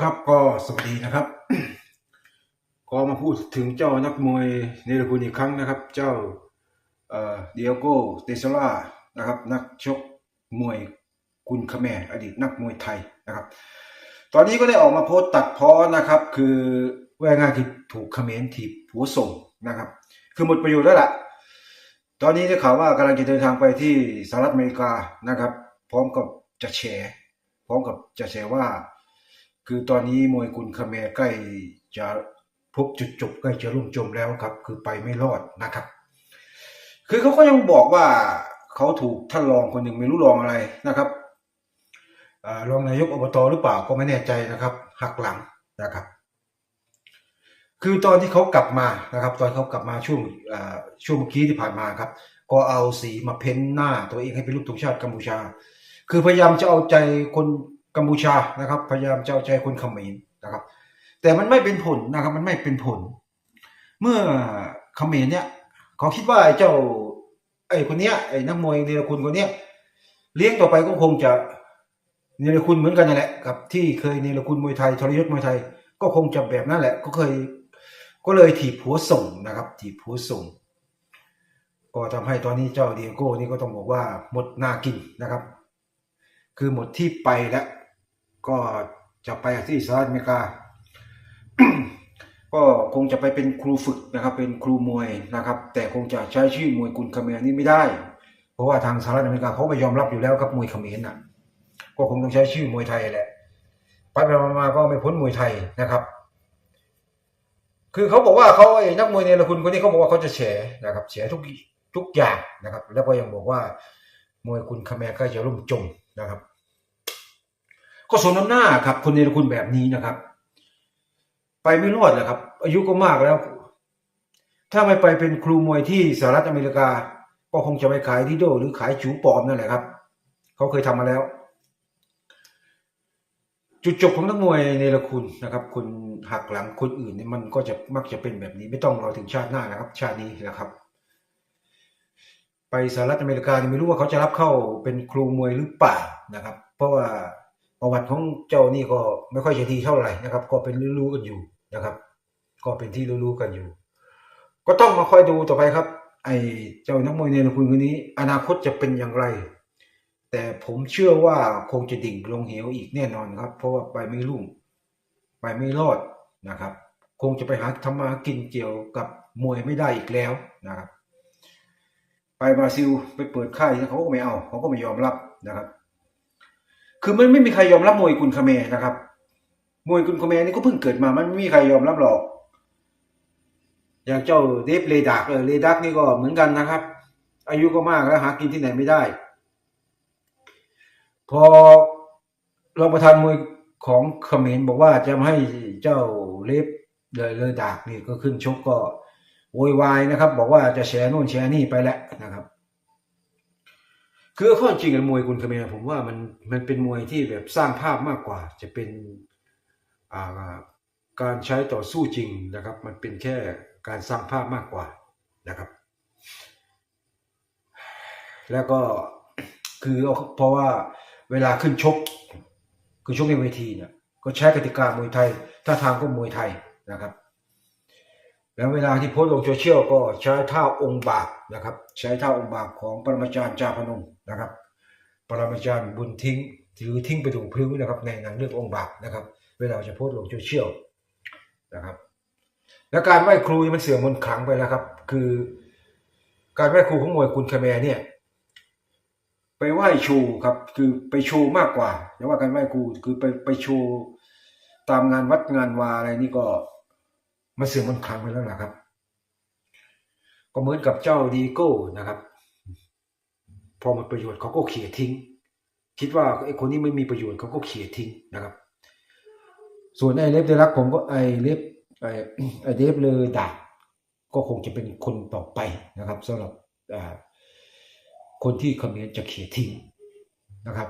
ครับก็สวัสดีนะครับ ก็มาพูดถึงเจ้านักมวยเนรคุณอีกครั้งนะครับ เจ้าเดียโกเตซล่านะครับ นักชกมวยกุนคาแมอดีตนักมวยไทยนะครับ ตอนนี้ก็ได้ออกมาโพสต์ตัดพ้อนะครับ คือว่าง่ายคือถูกเขมรถีบหัวส่งนะครับ คือหมดประโยชน์แล้วล่ะ ตอนนี้ได้ข่าวว่ากำลังจะเดินทางไปที่สหรัฐอเมริกานะครับ พร้อมกับจะแฉพร้อมกับจะแฉว่า คือตอนนี้มวยกุนคาเมใกล้จะพบจุดจบใกล้จะล่มจมแล้วครับ คือไปไม่รอดนะครับ คือเขาก็ยังบอกว่าเขาถูกท่านรองคนหนึ่งไม่รู้รองอะไรนะครับรองนายกอบตหรือเปล่าก็ไม่แน่ใจนะครับ หักหลังนะครับ คือตอนที่เขากลับมานะครับ ตอนเขากลับมาช่วงช่วงเมื่อกี้ที่ผ่านมาครับ ก็เอาสีมาเพ้นหน้าตัวเองให้เป็นรูปธงชาติกัมพูชา คือพยายามจะเอาใจคน กัมพูชานะครับ พยายามจะเอาใจคนเขมรนะครับ แต่มันไม่เป็นผลนะครับ มันไม่เป็นผล เมื่อเขมรเนี่ยเขาคิดว่าไอ้เจ้า ไอ้คนเนี้ยไอ้นักมวยเนรคุณคนเนี้ยเลี้ยงต่อไปก็คงจะเนรคุณเหมือนกันนั่นแหละกับ ที่เคยเนรคุณมวยไทยทรยศมวยไทย ก็คงจะแบบนั้นแหละ ก็เคย ก็เลยถีบหัวส่งนะครับ ถีบหัวส่งก็ทำให้ตอนนี้เจ้าเดียโก้นี่ก็ต้องบอกว่าหมดหน้ากินนะครับ คือหมดที่ไปแล้ว ก็จะไปที่สหรัฐอเมริกา ก็คงจะไปเป็นครูฝึกนะครับ เป็นครูมวยนะครับ แต่คงจะใช้ชื่อมวยกุนเขมรนี่ไม่ได้ เพราะว่าทางสหรัฐอเมริกาเขาไม่ยอมรับอยู่แล้วครับมวยเขมรน่ะ ก็คงต้องใช้ชื่อมวยไทยแหละไปไปมาๆก็ไม่พ้นมวยไทยนะครับ คือเขาบอกว่าเขาไอ้นักมวยเนรคุณคนนี้เขาบอกว่าเขาจะแฉนะครับแฉทุกทุกอย่างนะครับ แล้วก็ยังบอกว่ามวยคุณคาแมร์ก็จะล่มจมนะครับ ก็สมน้ำหน้าครับ คนเนรคุณแบบนี้นะครับ ไปไม่รอดแหละครับ อายุก็มากแล้ว ถ้าไม่ไปเป็นครูมวยที่สหรัฐอเมริกา ก็คงจะไปขายที่โดหรือขายจูปลอมนั่นแหละครับ เขาเคยทำมาแล้ว จุดจบของนักมวยเนรคุณนะครับคนหักหลังคนอื่นเนี่ยมันก็จะมักจะเป็นแบบนี้ ไม่ต้องรอถึงชาติหน้านะครับ ชาตินี้นะครับไปสหรัฐอเมริกาไม่รู้ว่าเขาจะรับเข้าเป็นครูมวยหรือเปล่านะครับ เพราะว่า ประวัติของเจ้านี่ก็ไม่ค่อยจะดีเท่าไหร่นะครับ ก็เป็นรู้ๆกันอยู่นะครับ ก็เป็นที่รู้ๆกันอยู่ ก็ต้องมาคอยดูต่อไปครับ ไอ้เจ้านักมวยเนรคุณคนนี้ อนาคตจะเป็นอย่างไร แต่ผมเชื่อว่าคงจะดิ่งลงเหวอีกแน่นอนครับ เพราะว่าไปไม่รุ่งไปไม่รอดนะครับ คงจะไปหาทำมากินเกี่ยวกับมวยไม่ได้อีกแล้วนะครับ ไปบราซิลไปเปิดค่ายเขาก็ไม่เอาเขาก็ไม่ยอมรับนะครับ คือมันไม่มีใครยอมรับมวยกุนคาเมนะครับ มวยกุนคาเมนี่ก็เพิ่งเกิดมา มันไม่มีใครยอมรับหรอก อย่างเจ้าเดฟเลดักเออเลดักนี่ก็เหมือนกันนะครับ อายุก็มากแล้วหากินที่ไหนไม่ได้ พอรองประธานมวยของเขมรบอกว่าจะมาให้เจ้าเลฟเลยเลยดากนี่ก็ขึ้นชกก็โวยวายนะครับ บอกว่าจะแชร์นู่นแชร์นี่ไปแล้วนะครับ คือข้อจริงกับมวยคุณคเมรผมว่ามันมันเป็นมวยที่แบบสร้างภาพมากกว่า จะเป็นอ่าการใช้ต่อสู้จริงนะครับ มันเป็นแค่การสร้างภาพมากกว่านะครับ แล้วก็คือเพราะว่าเวลาขึ้นชก คือชกในเวทีเนี่ยก็ใช้กติกามวยไทยถ้าทางก็มวยไทยนะครับ แล้วเวลาที่โพสลงโซเชียลก็ใช้ท่าองค์บากนะครับ ใช้ท่าองค์บากของปรมาจารย์จาพนมนะครับ ปรมาจารย์บุญทิ้งหรือทิ้งไปถูกพลิ้วนะครับ ในหนังเรื่ององค์บากนะครับ เวลาจะโพสลงโซเชียลนะครับ และการไหว้ครูมันเสื่อมมนขลังไปแล้วครับ คือ การไหว้ครูของมวยคุณคาแมร์เนี่ยไปไหว้ชูครับ คือไปชูมากกว่าอย่าว่ากันไหว้ครูคือไปไปชูตามงานวัดงานวาอะไรนี่ก็ มาเสื่อมมันต์ขลังไปแล้วนะครับ ก็เหมือนกับเจ้าดีโก้นะครับ พอหมดประโยชน์เขาก็เขี่ยทิ้ง คิดว่าไอ้คนนี้ไม่มีประโยชน์เขาก็เขี่ยทิ้งนะครับ ส่วนไอ้เล็บเดลักผมก็ไอ้เล็บไอ้ไอ้เดฟเลยดาบก็คงจะเป็นคนต่อไปนะครับสำหรับคนที่เขมรจะเขี่ยทิ้งนะครับ